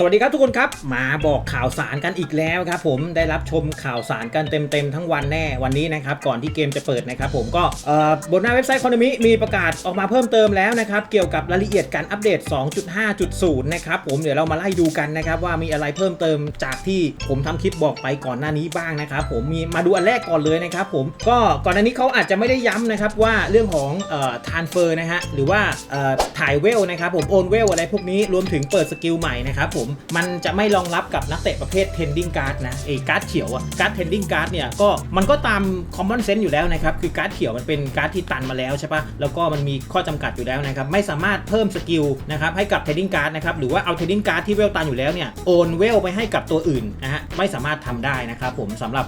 สวัสดีครับทุกคนครับมาบอกข่าวสารกันอีกแล้วครับผมได้รับชมข่าวสารกันเต็มๆทั้งวันแน่วันนี้นะครับก่อนที่เกมจะเปิดนะครับผมก็บนหน้าเว็บไซต์คอนมิมีประกาศออกมาเพิ่มเติมแล้วนะครับเกี่ยวกับรายละเอียดการอัปเดต 2.5.0 นะครับผมเดี๋ยวเรามาไล่ดูกันนะครับว่ามีอะไรเพิ่มเติมจากที่ผมทำคลิปบอกไปก่อนหน้านี้บ้างนะครับผมมีมาดูอันแรกก่อนเลยนะครับผมก็ก่อนหน้านี้เขาอาจจะไม่ได้ย้ำนะครับว่าเรื่องของทานเฟอร์นะฮะหรือว่าถ่ายเวลนะครับผมโอนเวลอะไรพวกนี้รวมถึงเปิดสกิลใหม่นะครับผมมันจะไม่รองรับกับนักเตะประเภท tending card นะไอ้การ์ดเขียวอะการ์ด tending card เนี่ยก็มันก็ตาม common sense อยู่แล้วนะครับ คือการ์ดเขียวมันเป็นการ์ดที่ตันมาแล้วใช่ปะแล้วก็มันมีข้อจำกัดอยู่แล้วนะครับ ไม่สามารถเพิ่มสกิลนะครับให้กับ tending card นะครับ หรือว่าเอา tending card ที่เวลตันอยู่แล้วเนี่ยโอนเวลไปให้กับตัวอื่นนะฮะไม่สามารถทำได้นะครับผมสำหรับ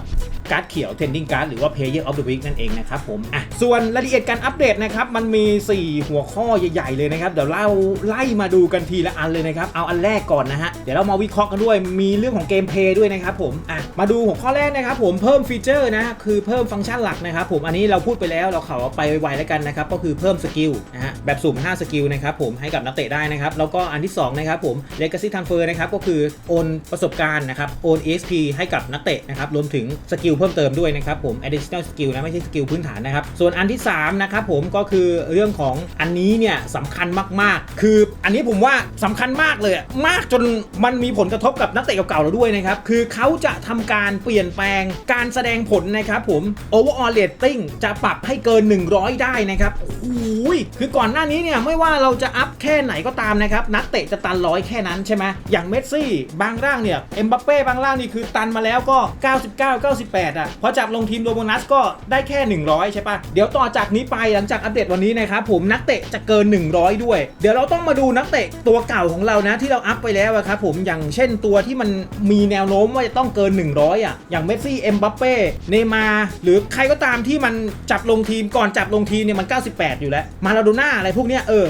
การ์ดเขียว Trending Card หรือว่า Player of the Week นั่นเองนะครับผมอะส่วนรายละเอียดการอัปเดตนะครับมันมี 4 หัวข้อใหญ่ ๆ เลยนะครับเดี๋ยวเราไล่มาดูกันทีละอันเลยนะครับ เอาอันแรกก่อนนะฮะเดี๋ยวเรามาวิเคราะห์กันด้วย มีเรื่องของเกมเพลย์ด้วยนะครับผมอะมาดูหัวข้อแรกนะครับผมเพิ่มฟีเจอร์นะคือเพิ่มฟังก์ชันหลักนะครับผมอันนี้เราพูดไปแล้วเราเขาไปไวๆแล้วกันนะครับก็คือเพิ่มสกิลนะฮะแบบสุ่ม5สกิลนะครับผมให้กับนักเตะได้นะครับแล้วก็อันที่2นะครับผม Legacy Transfer นะครับก็คือโอนประสบการณ์นะครับโอน EXP ให้กับนักเตะนะครับรวมถึงสกิลเพิ่มเติมด้วยนะครับผม additional skill นะไม่ใช่สกิลพื้นฐานนะครับส่วนอันที่3นะครับผมก็คือเรื่องของอันนี้เนี่ยสำคัญมากๆ คืออันนี้ผมว่าสำคัญมากเลยมากจนมันมีผลกระทบกับนักเตะเก่าๆเราด้วยนะครับ คือเขาจะทำการเปลี่ยนแปลงการแสดงผลนะครับผม overall rating จะปรับให้เกิน 100 ได้นะครับโอ้ยคือก่อนหน้านี้เนี่ยไม่ว่าเราจะอัพแค่ไหนก็ตามนะครับ นักเตะจะตันร้อยแค่นั้นใช่ไหมอย่างเมสซี่บางร่างเนี่ยเอ็มบัปเป้บางร่างนี่คือตันมาแล้วก็ 99 98 อะพอจับลงทีมโดโบนัสก็ได้แค่ 100 ใช่ปะเดี๋ยวต่อจากนี้ไปหลังจากอัปเดตวันนี้นะครับผมนักเตะจะเกิน 100 ด้วย เดี๋ยวเราต้องมาดูนักเตะตัวเก่าของเรานะที่เราอัพไปแล้วครับอะครับผมอย่างเช่นตัวที่มันมีแนวโน้มว่าจะต้องเกิน 100 อะ อย่างเมสซี่เอ็มบัปเป้เนมาหรือใครก็ตามที่มันจับลงทีมก่อนจับลงทีมเนี่ยมัน 98 อยู่แล้ว มาลาโดน่าอะไรพวกเนี้ยเออ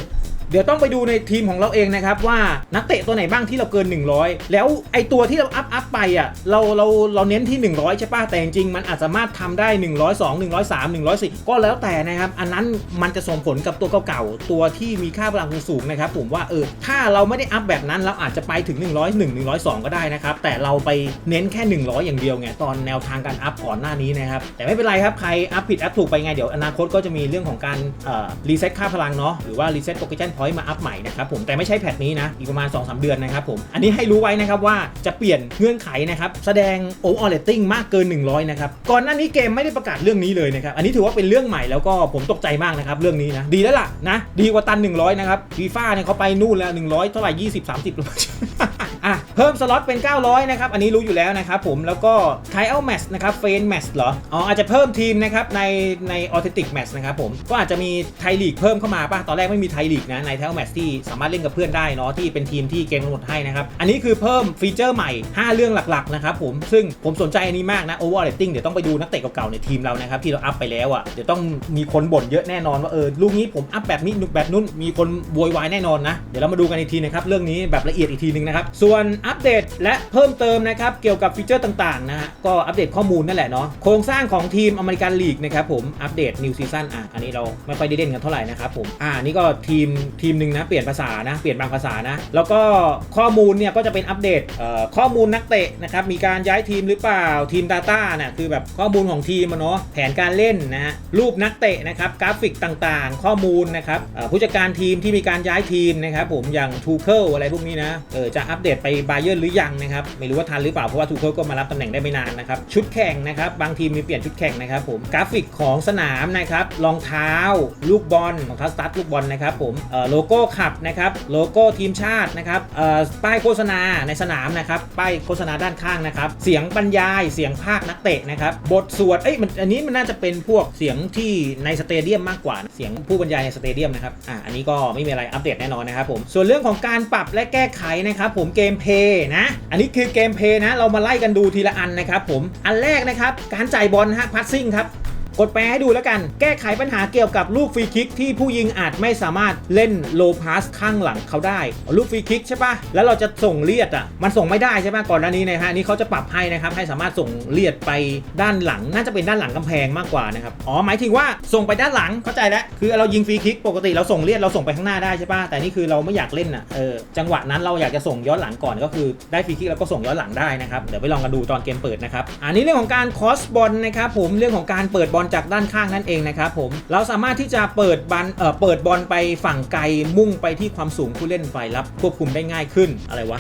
เดี๋ยวต้องไปดูในทีมของเราเองนะครับว่านักเตะตัวไหนบ้างที่เราเกิน 100 แล้วไอตัวที่เราอัพอัพไปอะเราเราเราเน้นที่ 100 ใช่ป่ะแต่จริงๆมันอาจสามารถทำได้ 102 103 104 ก็แล้วแต่นะครับ อันนั้นมันจะส่งผลกับตัวเก่าๆตัวที่มีค่าพลังสูงนะครับผมว่าเออถ้าเราไม่ได้อัพแบบนั้นเราอาจจะไปถึง 101 102 ก็ได้นะครับแต่เราไปเน้นแค่ 100 อย่างเดียวไงตอนแนวทางการอัพก่อนหน้านี้นะครับแต่ไม่เป็นไรครับใครอัพผิดอัพถูกไปไงเดี๋ยวอนาคตก็จะมีเรื่องของการเอ่อรีเซ็ตค่าพลังเนาะหรือว่ารีเซ็ตโปรเกชันอยต์มาอัพใหม่นะครับผมแต่ไม่ใช่แพทนี้นะอีกประมาณ 2-3 เดือนนะครับผมอันนี้ให้รู้ไว้นะครับว่าจะเปลี่ยนเงื่อนไขนะครับแสดงโอเวอร์เรตติ้งมากเกิน 100นะครับก่อนหน้านี้เกมไม่ได้ประกาศเรื่องนี้เลยนะครับอันนี้ถือว่าเป็นเรื่องใหม่แล้วก็ผมตกใจมากนะครับเรื่องนี้นะดีแล้วล่ะนะดีกว่าตัน 100นะครับฟีฟ่าเนี่ยเขาไปนู่นแล้ว100 เท่าไหร่20 30 เพิ่มสล็อตเป็น 900 นะครับ อันนี้รู้อยู่แล้วนะครับผม แล้วก็ Trial Match นะครับ เฟนแมชเหรอ อ๋อ อาจจะเพิ่มทีมนะครับ ในใน Authentic Match นะครับผม ก็อาจจะมีไทยลีกเพิ่มเข้ามาป่ะ ตอนแรกไม่มีไทยลีกนะ ใน Trial Match ที่สามารถเล่นกับเพื่อนได้เนาะ ที่เป็นทีมที่เกมกำหนดให้นะครับ อันนี้คือเพิ่มฟีเจอร์ใหม่ 5 เรื่องหลักๆนะครับผม ซึ่งผมสนใจอันนี้มากนะ Over Rating เดี๋ยวต้องไปดูนักเตะเก่าๆในทีมเรานะครับที่เราอัพไปแล้วอะ เดี๋ยวต้องมีคนบ่นเยอะแน่นอนว่าเออลูกนี้ผมอัพแบบนี้แบบนู้นมีคนโวยวายแน่นอนนะ เดี๋ยวเรามาดูกันอีกทีนะครับเรื่องนี้แบบละเอียดอีกทีนึงนะครับส่วนอัปเดตและเพิ่มเติมนะครับเกี่ยวกับฟีเจอร์ต่างๆนะฮะก็อัปเดตข้อมูลนั่นแหละเนาะโครงสร้างของทีมอเมริกันลีกนะครับผมอัปเดตนิวซีซั่นอะอันนี้เราไม่ค่อยได้เล่นกันเท่าไหร่นะครับผมอ่านี่ก็ทีมทีมหนึ่งนะเปลี่ยนภาษานะเปลี่ยนบางภาษานะแล้วก็ข้อมูลเนี่ยก็จะเป็นอัปเดตเอ่อข้อมูลนักเตะนะครับมีการย้ายทีมหรือเปล่าทีม Data นี่ยคือแบบข้อมูลของทีมเนาะแผนการเล่นนะฮะรูปนักเตะนะครับกราฟิกต่างๆ ข้อมูลนะครับผู้จัดการทีมที่มีการย้ายทีมนะครับผมอย่างทูเคิลอะไรพวกนี้นะเออจะอัปเดตไปบาเยอร์หรือยังนะครับไม่รู้ว่าทันหรือเปล่าเพราะว่าทูเคิลก็มารับตำแหน่งได้ไม่นานนะครับชุดแข่งนะครับบางทีมมีเปลี่ยนชุดแข่งนะครับผมกราฟิกของสนามนะครับรองเท้า ลูกบอลรองเท้าสตาร์ทลูกบอลนะครับผมโลโก้ขับนะครับโลโก้ทีมชาตินะครับป้ายโฆษณาในสนามนะครับป้ายโฆษณาด้านข้างนะครับเสียงบรรยายเสียงภาคนักเตะนะครับบทสวดเอ้ยมันอันนี้มันน่าจะเป็นพวกเสียงที่ในสเตเดียมมากกว่าเสียงผู้บรรยายในสเตเดียมนะครับอ่าอันนี้ก็ไม่มีอะไรอัปเดตแน่นอนนะครับผมส่วนเรื่องของการปรับและแก้ไขนะครับผมเกมเพย์นะ อันนี้คือเกมเพย์นะ เรามาไล่กันดูทีละอันนะครับผม อันแรกนะครับ การจ่ายบอลฮะ พัสซิ่งครับ กดแปลให้ดูแล้วกัน แก้ไขปัญหาเกี่ยวกับลูกฟรีคิกที่ผู้ยิงอาจไม่สามารถเล่นโลพาสข้างหลังเขาได้ ลูกฟรีคิกใช่ปะแล้วเราจะส่งเลียดอะ มันส่งไม่ได้ใช่ปะก่อนหน้านี้นะฮะนี่เขาจะปรับให้นะครับ ให้สามารถส่งเลียดไปด้านหลัง น่าจะเป็นด้านหลังกำแพงมากกว่านะครับ อ๋อ หมายถึงว่าส่งไปด้านหลัง เข้าใจแล้ว คือเรายิงฟรีคิกปกติเราส่งเลียดเราส่งไปข้างหน้าได้ใช่ปะแต่นี่คือเราไม่อยากเล่นอะ เออ จังหวะนั้นเราอยากจะส่งย้อนหลังก่อนก็คือได้ฟรีคิกแล้วก็ส่งย้อนหลังได้นะครับ เดี๋ยวไปลองกันดูตอนเกมเปิดนะครับ อันนี้เรื่องของการคอสบอลนะครับผมเรื่องของการเปิดบอลจากด้านข้างนั่นเองนะครับผมเราสามารถที่จะเปิดบอลเอ่อเปิดบอลไปฝั่งไกลมุ่งไปที่ความสูงผู้เล่นฝ่ายรับควบคุมได้ง่ายขึ้นอะไรวะ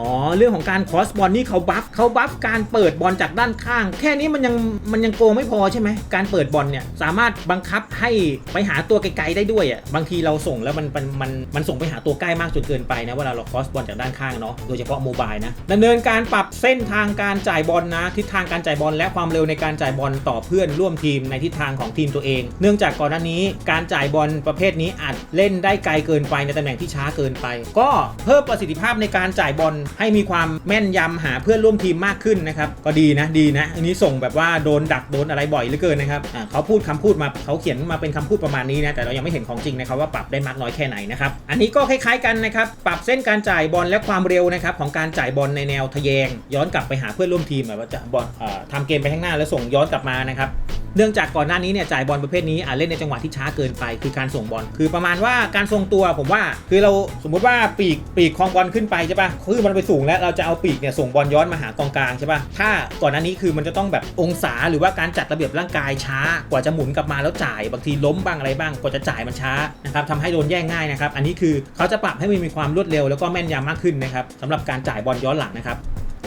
อ๋อเรื่องของการคอสบอลนี่เขาบัฟเขาบัฟการเปิดบอลจากด้านข้าง แค่นี้มันยังมันยังโกงไม่พอใช่ไหมการเปิดบอลเนี่ยสามารถบังคับให้ไปหาตัวไกลๆได้ด้วยอะบางทีเราส่งแล้วมันมันมันมันส่งไปหาตัวใกล้มากจนเกินไปนะเวลาเราคอสบอลจากด้านข้างเนาะโดยเฉพาะโมบายนะดำเนินการปรับเส้นทางการจ่ายบอลนะทิศทางการจ่ายบอลและความเร็วในการจ่ายบอลต่อเพื่อนร่วมทีมในทิศทางของทีมตัวเอง เนื่องจากก่อนหน้านี้การจ่ายบอลประเภทนี้อาจเล่นได้ไกลเกินไปในตำแหน่งที่ช้าเกินไป ก็เพิ่มประสิทธิภาพในการจ่ายบอลให้มีความแม่นยำหาเพื่อนร่วมทีมมากขึ้นนะครับก็ดีนะดีนะ อันนี้ส่งแบบว่าโดนดักโดนอะไรบ่อยเหลือเกินนะครับเขาพูดคำพูดมาเขาเขียนมาเป็นคำพูดประมาณนี้นะแต่เรายังไม่เห็นของจริงนะครับว่าปรับได้มากน้อยแค่ไหนนะครับอันนี้ก็คล้ายๆกันนะครับปรับเส้นการจ่ายบอลและความเร็วนะครับของการจ่ายบอลในแนวทะแยง ย้อนกลับไปหาเพื่อนร่วมทีมแบบว่าจะบอลทำเกมไปข้างหน้าแล้วส่งย้อนกลับมานะครับ เนื่องจากก่อนหน้านี้เนี่ยจ่ายบอลประเภทนี้อาจเล่นในจังหวะที่ช้าเกินไป คือการส่งบอล คือประมาณว่าการทรงตัวผมว่า คือเราสมมุติว่าปีกปีกคลองบอลขึ้นไปใช่ปะคือมันไปสูงแล้วเราจะเอาปีกเนี่ยส่งบอลย้อนมาหากองกลางใช่ปะถ้าก่อนหน้านี้คือมันจะต้องแบบองศาหรือว่าการจัดระเบียบร่างกายช้ากว่าจะหมุนกลับมาแล้วจ่ายบางทีล้มบ้างอะไรบ้างกว่าจะจ่ายมันช้านะครับทำให้โดนแย่งง่ายนะครับอันนี้คือเขาจะปรับให้มันมีความรวดเร็วแล้วก็แม่นยำมากขึ้นนะครับสำหรับการจ่ายบอลย้อนหลังนะครับ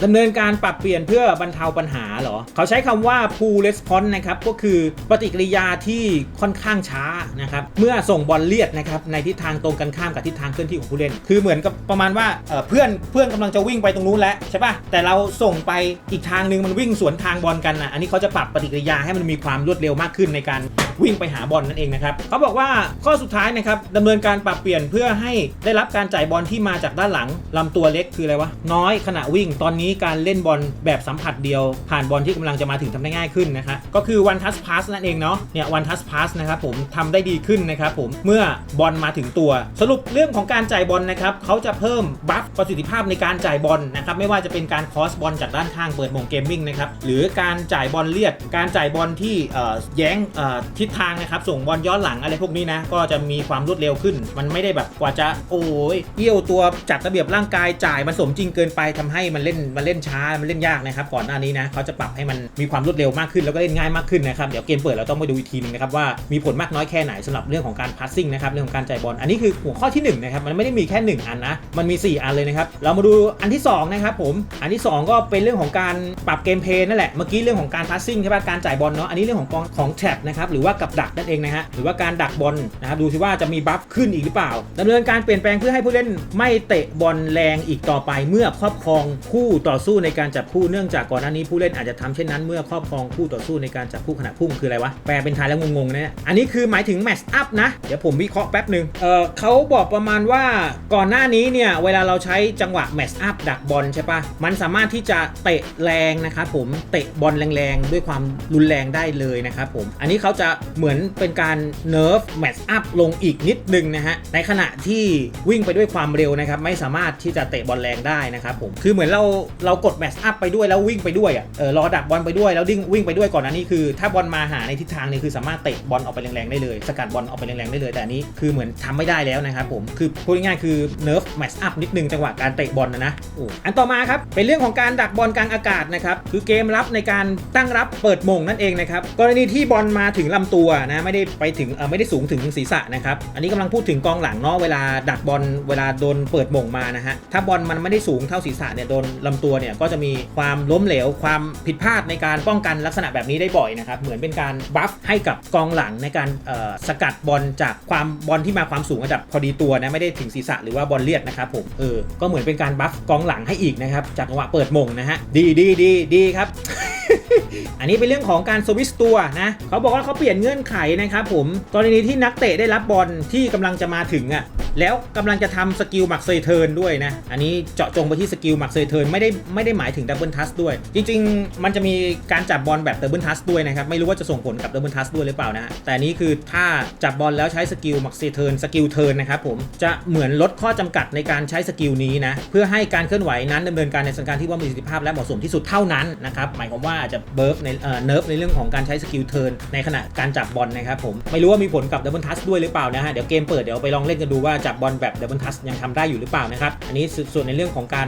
ดำเนินการปรับเปลี่ยนเพื่อบรรเทาปัญหาเหรอ เขาใช้คำว่า pull response นะครับก็คือปฏิกิริยาที่ค่อนข้างช้านะครับเมื่อส่งบอลเลียดนะครับในทิศทางตรงกันข้ามกับทิศทางเคลื่อนที่ของผู้เล่น คือเหมือนกับประมาณว่าเอ่อเพื่อนเพื่อนกำลังจะวิ่งไปตรงนู้นแล้วใช่ป่ะแต่เราส่งไปอีกทางนึงมันวิ่งสวนทางบอลกันนะอันนี้เขาจะปรับปฏิกิริยาให้มันมีความรวดเร็วมากขึ้นในการ วิ่งไปหาบอลนั่นเองนะครับเขาบอกว่าข้อสุดท้ายนะครับดำเนินการปรับเปลี่ยนเพื่อให้ได้รับการจ่ายบอลที่มาจากด้านหลังลำตัวเล็กคืออะไรวะน้อยขณะวิ่ง ตอนนี้การเล่นบอลแบบสัมผัสเดียว ผ่านบอลที่กำลังจะมาถึงทำได้ง่ายขึ้นนะครับก็คือ one touch pass นั่นเองเนาะเนี่ย one touch pass นะครับผมทำได้ดีขึ้นนะครับผมเมื่อบอลมาถึงตัว สรุปเรื่องของการจ่ายบอลนะครับเขาจะเพิ่มบัฟประสิทธิภาพในการจ่ายบอลนะครับไม่ว่าจะเป็นการคอสบอลจากด้านข้างเปิดมงเกมมิ่งนะครับหรือการจ่ายบอลเลียดการจ่ายบอลที่เอ่อแย้งเอ่อทิศทางนะครับ ส่งบอลย้อนหลังอะไรพวกนี้นะ ก็จะมีความรวดเร็วขึ้น มันไม่ได้แบบกว่าจะโอ้ยเอี้ยวตัวจัดระเบียบร่างกายจ่ายมันสมจริงเกินไปทำให้มันเล่นมันเล่นช้ามันเล่นยากนะครับก่อนหน้านี้นะเขาจะปรับให้มันมีความรวดเร็วมากขึ้นแล้วก็เล่นง่ายมากขึ้นนะครับเดี๋ยวเกมเปิดเราต้องไปดูอีกทีหนึงนะครับว่ามีผลมากน้อยแค่ไหนสำหรับเรื่องของการพัสซิ่งนะครับเรื่องของการจ่ายบอลอันนี้คือหัวข้อที่หนึ่งนะครับมันไม่ได้มีแค่หนึ่งอันนะมันมี 4 อันเลยนะครับเรามาดูอันที่สองนะครับผมอันที่สองก็เป็นเรื่องของการปรับเกมเพลย์นั่นแหละเมื่อกี้เรื่องของการพัสซิ่งใช่ป่ะการจ่ายบอลเนาะอันนี้เรื่องของของแท็บนะครับหรือว่ากับดักนั่นเองนะฮะหรือว่าการดักบอลนะครับดูสิว่าจะมีบัฟขึ้นอีกหรือเปล่าดำเนินการเปลี่ยนแปลงเพื่อให้ผู้เล่นไม่เตะบอลแรงอีกต่อไปเมื่อครอบครองคู่ต่อสู้ในการจับคู่เนื่องจากก่อนหน้านี้ผู้เล่นอาจจะทำเช่นนั้นเมื่อครอบครองคู่ต่อสู้ในการจับคู่ขณะพุ่งคืออะไรวะแปลเป็นไทยแล้วงงๆนะเนี่ยอันนี้คือหมายถึงแมตช์อัพนะเดี๋ยวผมวิเคราะห์แป๊บหนึ่งเออเขาบอกประมาณว่าก่อนหน้านี้เนี่ยเวลาเราใช้จังหวะแมตช์อัพดักบอลใช่ปะมันสามารถที่จะเตะแรงนะครับผมเตะบอลแรงๆ ด้วยความรุนแรงได้เลยนะครับผมอันนี้เขาจะเหมือนเป็นการเนิร์ฟแมตช์อัพลงอีกนิดนึงนะฮะ ในขณะที่วิ่งไปด้วยความเร็วนะครับ ไม่สามารถที่จะเตะบอลแรงได้นะครับผม คือเหมือนเราเรากดแมตช์อัพไปด้วยแล้ววิ่งไปด้วยอะเออรอดักบอลไปด้วยแล้วดิ้งวิ่งไปด้วยก่อนน้านี้คือ ถ้าบอลมาหาในทิศทางนี้คือสามารถเตะบอลออกไปแรงๆได้เลย สกัดบอลออกไปแรงๆได้เลย แต่อันนี้คือเหมือนทำไม่ได้แล้วนะครับผม คือพูดง่ายๆคือเนิร์ฟแมตช์อัพนิดนึงจังหวะการเตะบอลนะนะอ,อันต่อมาครับเป็นเรื่องของการดักบอลกลางอากาศนะครับคือเกมรับในการตั้งรับเปิดมงนั่นเองนะครับกรณีที่บอลมาถึงลำตัวนะไม่ได้ไปถึงไม่ได้สูงถึงศีรษะนะครับอันนี้กำลังพูดถึงกองหลังเนาะเวลาดักบอลเวลาโดนเปิดมงมานะฮะถ้าบอลมันไม่ได้สูงเท่าศีรษะเนี่ยโดนลำตัวเนี่ยก็จะมีความล้มเหลว ความผิดพลาดในการป้องกันลักษณะแบบนี้ได้บ่อยนะครับเหมือนเป็นการบัฟให้กับกองหลังในการสกัดบอลจากความบอลที่มาความสูงระดับพอดีตัวนะไม่ได้ถึงศีรษะหรือว่าบอลเลียดนะครับผมเออก็เหมือนเป็นการบัฟกองหลังให้อีกนะครับจากจังหวะเปิดมงนะฮะดีดีดีดีครับ อันนี้เป็นเรื่องของการสวิตตัวนะเขาบอกว่าเขาเปลี่ยนเงื่อนไขนะครับผมกรณีที่นักเตะได้รับบอลที่กำลังจะมาถึงอะ แล้วกำลังจะทำสกิลหมักเซเทิร์นด้วยนะ อันนี้เจาะจงไปที่สกิลหมักเซเทิร์นไม่ได้ไม่ได้หมายถึงดับเบิลทัสด้วย จริง ๆ มันจะมีการจับบอลแบบดับเบิลทัสด้วยนะครับ ไม่รู้ว่าจะส่งผลกับดับเบิลทัสด้วยหรือเปล่านะ แต่นี้คือถ้าจับบอลแล้วใช้สกิลหมักเซเทิร์นสกิลเทิร์นนะครับผมจะเหมือนลดข้อจำกัดในการใช้สกิลนี้นะเพื่อให้การเคลื่อนไหวนั้นดำเนินการในสถานการณ์ที่ว่ามีประสิทธิภาพและเหมาะสมที่สุดเท่านั้นนะครับหมายความว่าอาจจะเบิร์ฟในเอ่อเนิร์ฟในเรื่องของการใช้สกิลเทิร์นในขณะการจับบอลนะครับผมไม่รู้ว่ามีผลกับดับเบิลทัสด้วยหรือเปล่านะฮะเดี๋ยวเกมเปิดเดี๋ยวไปลองเล่นกันดูว่าจับบอลแบบดับเบิลทัสยังทำได้อยู่หรือเปล่านะครับ อันนี้ส่วนในเรื่องของการ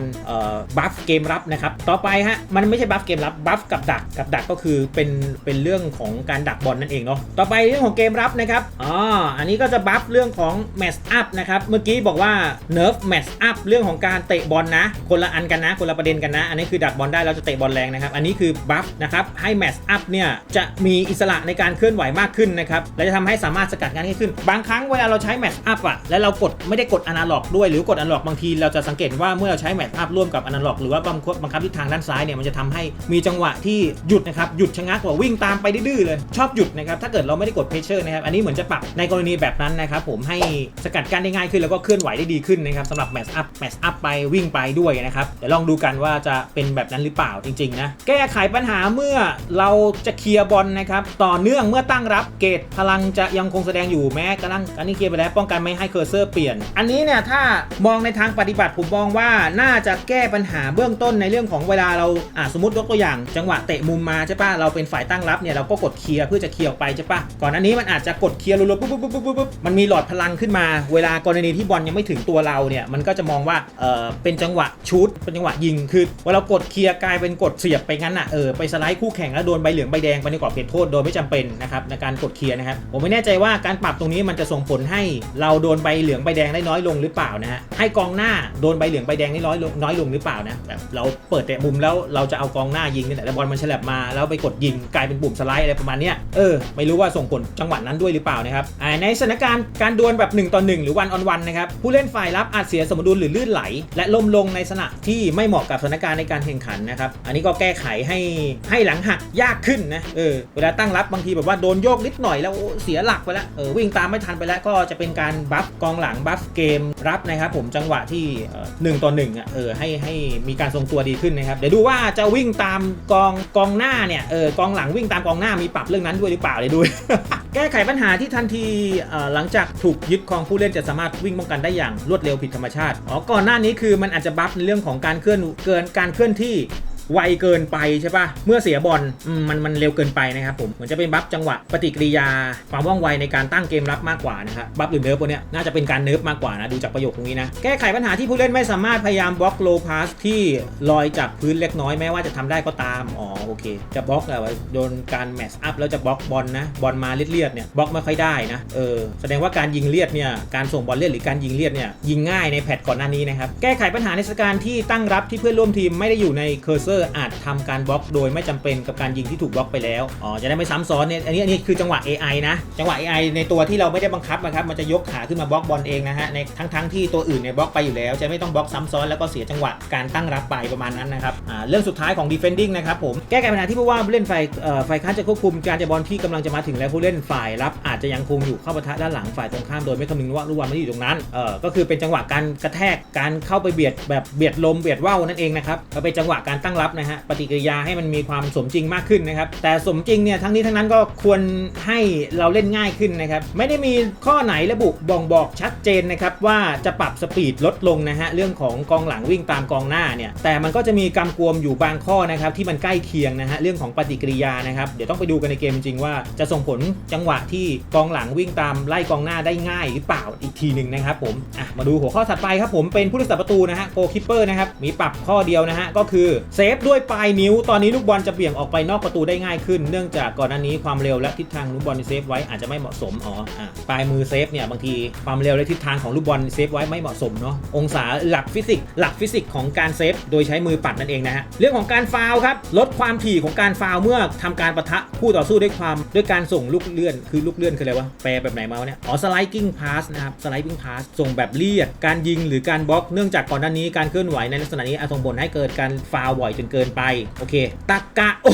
บัฟเกมรับนะครับ ต่อไปฮะ มันไม่ใช่บัฟเกมรับ บัฟกับดัก กับดักก็คือเป็นเป็นเรื่องของการดักบอลนั่นเองเนาะ ต่อไปเรื่องของเกมรับนะครับ อ๋อ อันนี้ก็จะบัฟเรื่องของแมสอัพนะครับ เมื่อกี้บอกว่าเนิร์ฟแมสอัพเรื่องของการเตะบอลนะ คนละอันกันนะ คนละประเด็นกันนะ อันนี้คือดักบอลได้แล้วจะเตะบอลแรงนะครับ อันนี้คือบัฟนะครับ ให้แมสอัพเนี่ยจะมีอิสระในการเคลื่อนไหวมากขึ้นนะครับ และจะทำให้สามารถสกัดงานง่ายขึ้น บางครั้งเวลาเราใช้แมสอัพอะแล้วเรากดไม่ได้กดอนาล็อกด้วยหรือกดอนาล็อกบางทีเราจะสังเกตว่าเมื่อเราใช้แมสอัพร่วมกับอนาล็อกหรือว่าบังคับบังคับทิศทางด้านซ้ายเนี่ยมันจะทำให้มีจังหวะที่หยุดนะครับหยุดชะงักว่าวิ่งตามไปดื้อเลยชอบหยุดนะครับถ้าเกิดเราไม่ได้กดเพชเชอร์นะครับอันนี้เหมือนจะปรับในกรณีแบบนั้นนะครับผมให้สกัดกั้นได้ง่ายขึ้นแล้วก็เคลื่อนไหวได้ดีขึ้นนะครับสำหรับแมสอัพแมสอัพไปวิ่งไปด้วยนะครับเดี๋ยวลองดูกันว่าจะเป็นแบบนั้นหรือเปล่าจริงๆนะแก้ไขปัญหาเมื่อเราจะเคลียร์บอลนะครับต่อเนื่องเมื่อตั้งรับเกตพลังจะยังคงแสดงอยู่แม้กระทั่งการนี้เคลียร์ไปแล้วป้องกันไม่ให้เคอร์เซอร์เปลี่ยน อันนี้เนี่ยถ้ามองในทางปฏิบัติผมมองว่าน่าจะแก้ปัญหาเบื้องต้นในเรื่องของเวลาเราอ่าสมมติยกตัวอย่าง จังหวะเตะมุมมาใช่ปะเราเป็นฝ่ายตั้งรับเนี่ยเราก็กดเคลียร์เพื่อจะเคลียร์ออกไปใช่ปะก่อนอันนี้มันอาจจะกดเคลียร์รัวๆปุ๊บปุ๊บปุ๊บปุ๊บปุ๊บมันมีหลอดพลังขึ้นมา เวลากรณีที่บอลยังไม่ถึงตัวเราเนี่ยมันก็จะมองว่าเออเป็นจังหวะชูตเป็นจังหวะยิงคือเวลากดเคลียร์กลายเป็นกดเสียบไปงั้นอะเออไปสไลด์คู่แข่งแล้วโดนใบเหลืองใบแดงไปในกรอบเขตโทษโดยไม่จำเป็นนะครับในการกดเคลียร์นะครับผมไม่แน่ใจว่าการปรับตรงนี้มันจะส่งผลให้เราโดนใบเหลืองใบแดงได้น้อยลงหรือเปล่านะฮะให้กองหน้าโดนใบเหลืองใบแดงได้น้อยลงน้อยลงหรือเปล่านะแบบเราเปิดเตะมุมแล้วเราจะเอากองหน้ายิงเนี่แหละแล้วบอลมันฉลับมาแล้วไปกดยิงกลายเป็นปุ่มสไลด์อะไรประมาณเนี้ยเออไม่รู้ว่าส่งผลจังหวะนั้นด้วยหรือเปล่านะครับในสถานการณ์การดวลแบบ1ต่อ1หรือวันออนวันนะครับผู้เล่นฝ่ายรับอาจเสียสมดุลหรือลื่นไหล และล้มลงในสนามที่ไม่เหมาะกับสถานการณ์ในการแข่งขันนะครับอันนี้ก็แก้ไขให้ให้หลังหักยากขึ้นนะเออเวลาตั้งรับบางทีแบบว่าโดนโยกนิดหน่อยแล้วเสียหลักไปแล้วเออวิ่งตามไม่ทันไปแล้วก็จะเป็นการบัฟกองหลังังบัฟเกมรับนะครับผมจังหวะที่เอ่อหนึ่งต่อหนึ่งอะเออให้ให้มีการทรงตัวดีขึ้นนะครับเดี๋ยวดูว่าจะวิ่งตามกองกองหน้าเนี่ยเออกองหลังวิ่งตามกองหน้ามีปรับเรื่องนั้นด้วยหรือเปล่าเลยดูแก้ไขปัญหาที่ทันทีหลังจากถูกยึดครองผู้เล่นจะสามารถวิ่งป้องกันได้อย่างรวดเร็วผิดธรรมชาติอ๋อก่อนหน้านี้คือมันอาจจะบัฟในเรื่องของการเคลื่อนเกินการเคลื่อนที่ ไวเกินไปใช่ปะเมื่อเสียบอลมันมันเร็วเกินไปนะครับผมเหมือนจะเป็นบัฟจังหวะปฏิกิริยา ความว่องไวในการตั้งเกมรับมากกว่านะครับบัฟหรือเนิร์ฟพวกเนี้ยน่าจะเป็นการเนิร์ฟมากกว่านะดูจากประโยคตรงนี้นะแก้ไขปัญหาที่ผู้เล่นไม่สามารถพยายามบล็อกโลพาสที่ลอยจากพื้นเล็กน้อยแม้ว่าจะทำได้ก็ตามอ๋อโอเค จะบล็อกแบบว่าโดนการแมสอัพแล้วจะบล็อกบอลนะบอลมาเลียดเนี่ยบล็อกไม่ค่อยได้นะเออแสดงว่าการยิงเลียดเนี่ยการส่งบอลเลียดหรือการยิงเลียดเนี่ยยิงง่ายในแพทก่อนหน้านี้นะครับแก้ไขปัญหาในสถานการที่ตั้งรับที่เพื่อนร่วมทีมไม่ได้อยู่ในเคอร์เซอร์อาจทำการบล็อกโดยไม่จำเป็นกับการยิงที่ถูกบล็อกไปแล้ว อ๋อ จะได้ไม่ซ้ำซ้อนเนี่ย อันนี้อันนี้คือจังหวะ AI นะ จังหวะ AI ในตัวที่เราไม่ได้บังคับนะครับ มันจะยกขาขึ้นมาบล็อกบอลเองนะฮะ ในทั้งทั้งที่ตัวอื่นเนี่ยบล็อกไปอยู่แล้ว จะไม่ต้องบล็อกซ้ำซ้อนแล้วก็เสียจังหวะการตั้งรับไปประมาณนั้นนะครับ อ่า เรื่องสุดท้ายของ defending นะครับผม แก้ไขปัญหาที่ผู้ว่าผู้เล่นฝ่ายเอ่อฝ่ายค้านจะควบคุมการจะบอลที่กำลังจะมาถึงแล้วผู้เล่นฝ่ายรับ อาจจะยังคงอยู่เข้าปะทะด้านหลังฝ่ายตรงข้ามโดยไม่คำนึงว่าลูกบอลไม่อยู่ตรงนั้น เออก็คือเป็นจังหวะการกระแทกการเข้าไปเบียดแบบเบียดลมเบียดว่าวนั่นเองนะครับเป็นจังหวะการตั้งรับนะฮะปฏิกิริยาให้มันมีความสมจริงมากขึ้นนะครับ แต่สมจริงเนี่ยทั้งนี้ทั้งนั้นก็ควรให้เราเล่นง่ายขึ้นนะครับ ไม่ได้มีข้อไหนระบุบ่งบอกชัดเจนนะครับว่าจะปรับสปีดลดลงนะฮะเรื่องของกองหลังวิ่งตามกองหน้าเนี่ยแต่มันก็จะมีกำกวมอยู่บางข้อนะครับที่มันใกล้เคียงนะฮะเรื่องของปฏิกิริยานะครับเดี๋ยวต้องไปดูกันในเกมจริงว่าจะส่งผลจังหวะที่กองหลังวิ่งตามไล่กองหน้าได้ง่ายหรือเปล่าอีกทีหนึ่งนะครับผมอะมาดูหัวข้อถัดไปครับผมเป็นผู้รักษาประตูนะฮะโกคิปเปอร์นะครับมีปรับข้อเดียวนะฮะก็คือเซฟด้วยปลายนิ้ว ตอนนี้ลูกบอลจะเบี่ยงออกไปนอกประตูได้ง่ายขึ้น เนื่องจากก่อนหน้านี้ความเร็วและทิศทางลูกบอลที่เซฟไว้อาจจะไม่เหมาะสม อ๋ออะปลายมือเซฟเนี่ยบางทีความเร็วและทิศทางของลูกบอลเซฟไว้ไม่เหมาะสมเนาะ องศาหลักฟิสิกส์หลักฟิสิกส์ของการเซฟโดยใช้มือปัดนั่นเองนะฮะ เรื่องของการฟาวครับ ลดความถี่ของการฟาวเมื่อทำการปะทะคู่ต่อสู้ด้วยความด้วยการส่งลูกเลื่อน คือลูกเลื่อนคืออะไรวะ แปลแบบไหนมาวะเนี่ย อ๋อ sliding pass นะครับ sliding pass ส่งแบบเลียด การยิงหรือการบล็อก เนื่องจากก่อนหน้านี้การเคลื่อนไหวในลักษณะนี้อาจส่งผลให้เกิดการฟาวบ่อยจนเกินไป โอเค ตักกะ โอ้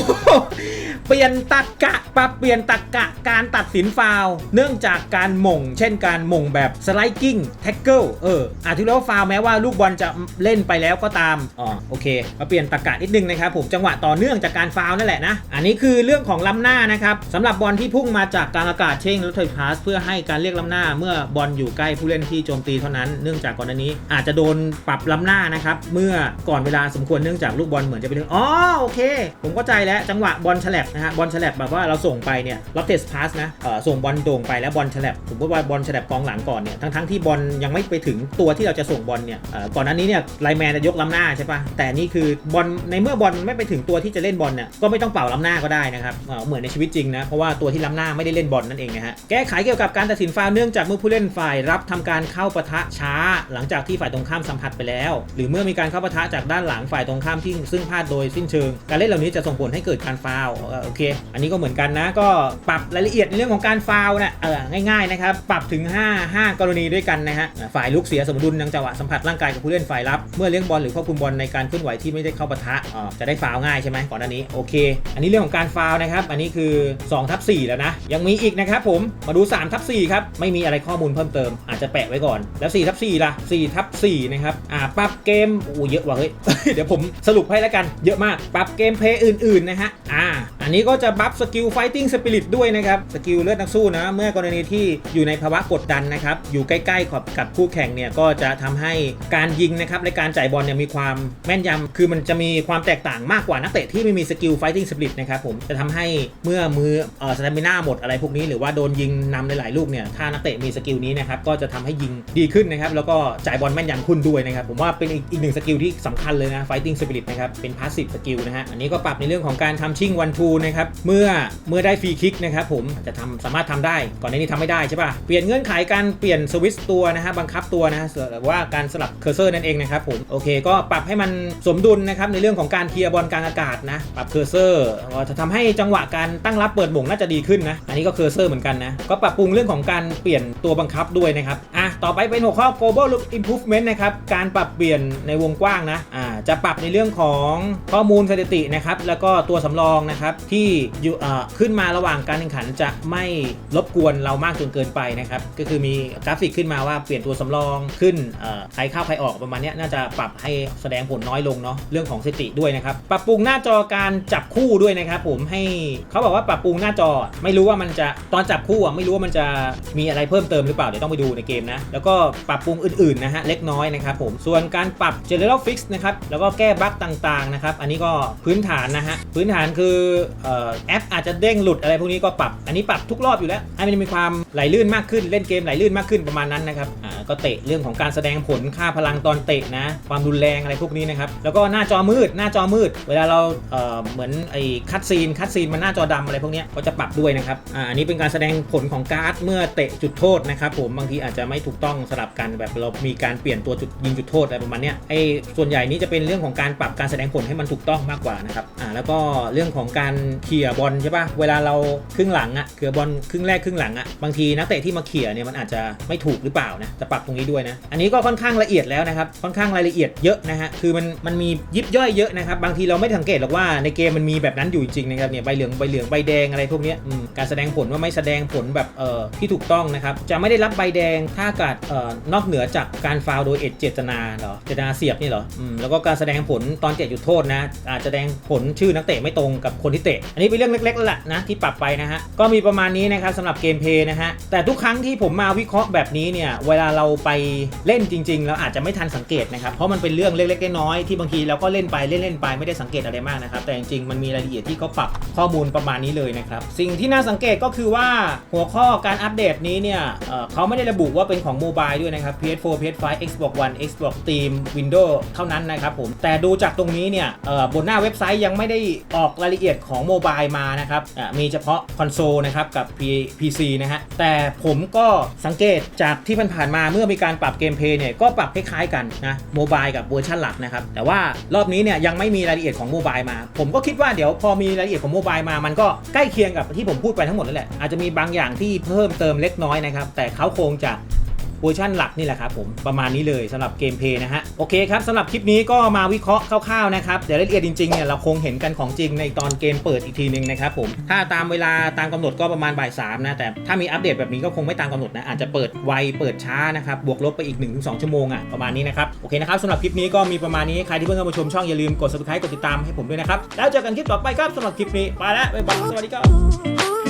เปลี่ยนตักกะปรับเปลี่ยนตักกะการตัดสินฟาวเนื่องจากการหม่ง เช่นการหม่งแบบสไลกิ้งแท็กเกิลเอออาจจะเรียกว่าฟาวแม้ว่าลูกบอลจะเล่นไปแล้วก็ตามอ๋อโอเคมาเปลี่ยนตักกะนิดนึงนะครับผมจังหวะต่อเนื่องจากการฟาวนั่นแหละนะอันนี้คือเรื่องของล้ำหน้านะครับสำหรับบอลที่พุ่งมาจากกลางอากาศเช่งรถไฟพาสเพื่อให้การเรียกล้ำหน้า เมื่อบอลอยู่ใกล้ผู้เล่นที่โจมตีเท่านั้นเนื่องจากก่อนหน้านี้ อาจจะโดนปรับล้ำหน้านะครับเมื่อก่อนเวลาสมควรเนื่องจากลูกบอลเหมือนจะไปถึงอ๋อโอเค ผมเข้าใจแล้วจังหวะบอลฉลับนะฮะบอลฉลับแบบว่าเราส่งไปเนี่ยรับเทสพาสนะเอ่อส่งบอลโด่งไปแล้วบอลฉลับผมว่าบอลฉลับกองหลังก่อนเนี่ยทั้งทั้งๆที่บอลยังไม่ไปถึงตัวที่เราจะส่งบอลเนี่ยเอ่อก่อนหน้านี้เนี่ยไลแมนจะยกล้ำหน้าใช่ปะแต่นี่คือบอลในเมื่อบอลไม่ไปถึงตัวที่จะเล่นบอลเนี่ยก็ไม่ต้องเป่าล้ำหน้าก็ได้นะครับเอ่อเหมือนในชีวิตจริงนะเพราะว่าตัวที่ล้ำหน้าไม่ได้เล่นบอลนั่นเองนะฮะแก้ไขเกี่ยวกับการตัดสินฟาวเนื่องจากเมื่อผู้เล่นฝ่ายรับทำการเข้าปะทะช้า หลังจากที่ฝ่ายตรงข้ามสัมผัสไปแล้ว หรือเมื่อมีการเข้าปะทะจากด้านหลังฝ่ายตรงข้ามที่ซึ่งพาดโดยสิ้นเชิง การเล่นเหล่านี้จะส่งผลให้เกิดการฟาวโอเค อันนี้ก็เหมือนกันนะ ก็ปรับรายละเอียดในเรื่องของการฟาวนะเออง่ายๆนะครับ ปรับถึง 5 5 กรณีด้วยกันนะฮะ ฝ่ายลุกเสียสมดุลในจังหวะสัมผัสร่างกายกับผู้เล่นฝ่ายรับ เมื่อเลี้ยงบอลหรือควบคุมบอลในการเคลื่อนไหวที่ไม่ได้เข้าปะทะจะได้ฟาวง่ายใช่ไหมก่อนหน้านี้โอเค อันนี้เรื่องของการฟาวนะครับ อันนี้คือ2ทับ4แล้วนะ ยังมีอีกนะครับผม มาดู3ทับ4ครับ ไม่มีอะไรข้อมูลเพิ่มเติม อาจจะแปะไว้ก่อน แล้ว4ทับ4ล่ะ4ทับ4นะครับ อ่าปรับเกมโอ้เยอะว่ะเฮ้ย เดี๋ยวผมสรุปให้แล้วกันเยอะมากปรับเกมเพย์อื่นๆนะฮะอ่าอันนี้ก็จะบัฟสกิลไฟติ้งสปิริตด้วยนะครับสกิลเลือดนักสู้นะเมื่อกรณีที่อยู่ในภาวะกดดันนะครับอยู่ใกล้ๆกับกับคู่แข่งเนี่ยก็จะทำให้การยิงนะครับและการจ่ายบอลเนี่ยมีความแม่นยำคือมันจะมีความแตกต่างมากกว่านักเตะที่ไม่มีสกิลไฟติ้งสปิริตนะครับผมจะทำให้เมื่อมือเอ่อสเตมิน่าหมดอะไรพวกนี้หรือว่าโดนยิงนำหลายๆลูกเนี่ยถ้านักเตะมีสกิลนี้นะครับก็จะทำให้ยิงดีขึ้นนะครับแล้วก็จ่ายบอลแม่นยำขึ้นด้วยนะครับผมว่าเป็นอีกหนึ่งสกิลที่สำคัญเลยนะ fighting spirit นะครับเป็น passive skill นะฮะ อันนี้ก็ปรับในเรื่องของการทำชิ่งวันทูนะครับ เมื่อเมื่อได้ฟรีคิกนะครับผมจะทำสามารถทำได้ ก่อนหน้านี้ทำไม่ได้ใช่ป่ะ เปลี่ยนเงื่อนไขการเปลี่ยนสวิตตัวนะฮะบังคับตัวนะหรือว่าการสลับเคอร์เซอร์นั่นเองนะครับผมโอเค ก็ปรับให้มันสมดุลนะครับในเรื่องของการเคลียร์บอลกลางอากาศนะปรับเคอร์เซอร์จะทำให้จังหวะการตั้งรับเปิดหม่งน่าจะดีขึ้นนะอันนี้ก็เคอร์เซอร์เหมือนกันนะก็ปรับปรุงเรื่องของการเปลี่ยนตัวบังคับด้วยนะครับ อะต่อไปเป็นหัวข้อ global improvement นะครับ การปรับเปลี่ยนในวงกว้างนะอ่าจะปรับในเรื่องของข้อมูลสถิตินะครับ แล้วก็ตัวสำรองนะครับที่อยู่อ่าขึ้นมาระหว่างการแข่งขันจะไม่รบกวนเรามากจนเกินไปนะครับ ก็คือมีกราฟิกขึ้นมาว่าเปลี่ยนตัวสำรองขึ้นเอ่อใครเข้าใครออกประมาณเนี้ยน่าจะปรับให้แสดงผลน้อยลงเนาะเรื่องของสถิติด้วยนะครับปรับปรุงหน้าจอการจับคู่ด้วยนะครับ ผมให้เขาบอกว่าปรับปรุงหน้าจอไม่รู้ว่ามันจะตอนจับคู่อะไม่รู้ว่ามันจะมีอะไรเพิ่มเติมหรือเปล่าเดี๋ยวต้องไปดูในเกมนะแล้วก็ปรับปรุงอื่นๆนะฮะเล็กน้อยนะครับผมส่วนการปรับ general fix นะครับแล้วก็แก้บั๊กต่างๆนะครับอันนี้ก็พื้นฐานนะฮะพื้นฐานคือออแอปอาจจะเด้งหลุดอะไรพวกนี้ก็ปรับ อันนี้ปรับทุกรอบอยู่แล้วให้มันมีความไหลลื่นมากขึ้นเล่นเกมไหลลื่นมากขึ้นประมาณนั้นนะครับอ่าก็เตะเรื่องของการแสดงผลค่าพลังตอนเตะนะความรุนแรงอะไรพวกนี้นะครับแล้วก็หน้าจอมืดหน้าจอมืด เวลาเราเเหมือนไอ้คัดซีนคัดซีนมันหน้าจอดำอะไรพวกนี้ก็จะปรับด้วยนะครับอ่าอันนี้เป็นการแสดงผลของการ์ดเมื่อเตะจุดโทษนะครับผมบางทีอาจจะไม่ถูกต้องสลับกันแบบเรามีการเปลี่ยนตัวจุดยิงจุดโทษอะไรประมาณเนี้ยไอ้ส่วนใหญ่นี้จะเป็นเรื่องของการปรับการแสดงผลให้มันถูกต้องมากกว่านะครับอ่าแล้วก็เรื่องของการเขี่ยบอลใช่ปะเวลาเราครึ่งหลังอะเขี่ยบอลครึ่งแรกครึ่งหลังอะบางทีนักเตะที่มาเขี่ยเนี่ยมันอาจจะไม่ถูกหรือเปล่านะจะปรับตรงนี้ด้วยนะอันนี้ก็ค่อนข้างละเอียดแล้วนะครับค่อนข้างรายละเอียดเยอะนะฮะคือมันมันมียิบย่อยเยอะนะครับบางทีเราไม่สังเกตหรอกว่าในเกมมันมีแบบนั้นอยู่จริงๆนะครับเนี่ยใบเหลืองใบเหลืองใบแดงอะไรพวกนี้การแสดงผลว่าไม่แสดงผลแบบเอ่อที่ถูกต้องนะครับจะไม่ได้รับใบแดงถ้าเกิดเอ่อนอกเหนือจากการฟาวโดยเอ็ดเจตนาเหรอเจตนาเสียบนี่เหรออืมแล้วก็การแสดงผลตอนเจ็ดจุดโทษนะอาจจะแสดงผลชื่อนักเตะไม่ตรงกับคนที่เตะ อันนี้เป็นเรื่องเล็กๆแล้วล่ะนะที่ปรับไปนะฮะก็มีประมาณนี้นะครับสำหรับเกมเพย์นะฮะแต่ทุกครั้งที่ผมมาวิเคราะห์แบบนี้เนี่ยเวลาเราไปเล่นจริงๆเราอาจจะไม่ทันสังเกตนะครับเพราะมันเป็นเรื่องเล็กๆน้อยๆที่บางทีเราก็เล่นไปเล่นๆไปไม่ได้สังเกตอะไรมากนะครับแต่จริงๆมันมีรายละเอียดที่เขาปรับข้อมูลประมาณนี้เลยนะครับสิ่งที่น่าสังเกตก็คือว่าหัวข้อการอัปเดตนี้เนี่ยเขาไม่ได้ระบุว่าเป็นของโมบายด้วยนะครับ PS4 PS5 Xbox One Xbox Steam Windows เท่านั้นนะครับผมแต่ดูจากตรงนี้เนี่ยบนหน้าเว็บไซต์ยังไม่ได้ออกรายละเอียดของโมบายมานะครับมีเฉพาะคอนโซลนะครับกับ pc นะฮะแต่ผมก็สังเกตจากที่ผ่านๆมาเมื่อมีการปรับเกมเพย์เนี่ยก็ปรับคล้ายๆกันนะโมบายกับเวอร์ชันหลักนะครับแต่ว่ารอบนี้เนี่ยยังไม่มีรายละเอียดของโมบายมา ผมก็คิดว่าเดี๋ยวพอมีรายละเอียดของโมบายมา มันก็ใกล้เคียงกับที่ผมพูดไปทั้งหมดนั่นแหละอาจจะมีบางอย่างที่เพิ่มเติมเล็กน้อยนะครับแต่เขาคงจะ เวอร์ชันหลักนี่แหละครับผมประมาณนี้เลยสำหรับเกมเพย์นะฮะโอเคครับสำหรับคลิปนี้ก็มาวิเคราะห์คร่าวๆนะครับเดี๋ยวรายละเอียดจริงๆเนี่ยเราคงเห็นกันของจริงในตอนเกมเปิดอีกทีนึงนะครับผมถ้าตามเวลาตามกำหนดก็ประมาณบ่ายสามนะแต่ถ้ามีอัปเดตแบบนี้ก็คงไม่ตามกำหนดนะอาจจะเปิดไวเปิดช้านะครับบวกลบไปอีก 1-2 ชั่วโมงอะประมาณนี้นะครับโอเคนะครับสำหรับคลิปนี้ก็มีประมาณนี้ใครที่เพิ่งเข้ามาชมช่องอย่าลืมกด subscribe กดติดตามให้ผมด้วยนะครับแล้วเจอกันคลิปต่อไปครับสำหรับคลิปนี้ไปแล้วบ๊ายบายสวัสดีครับ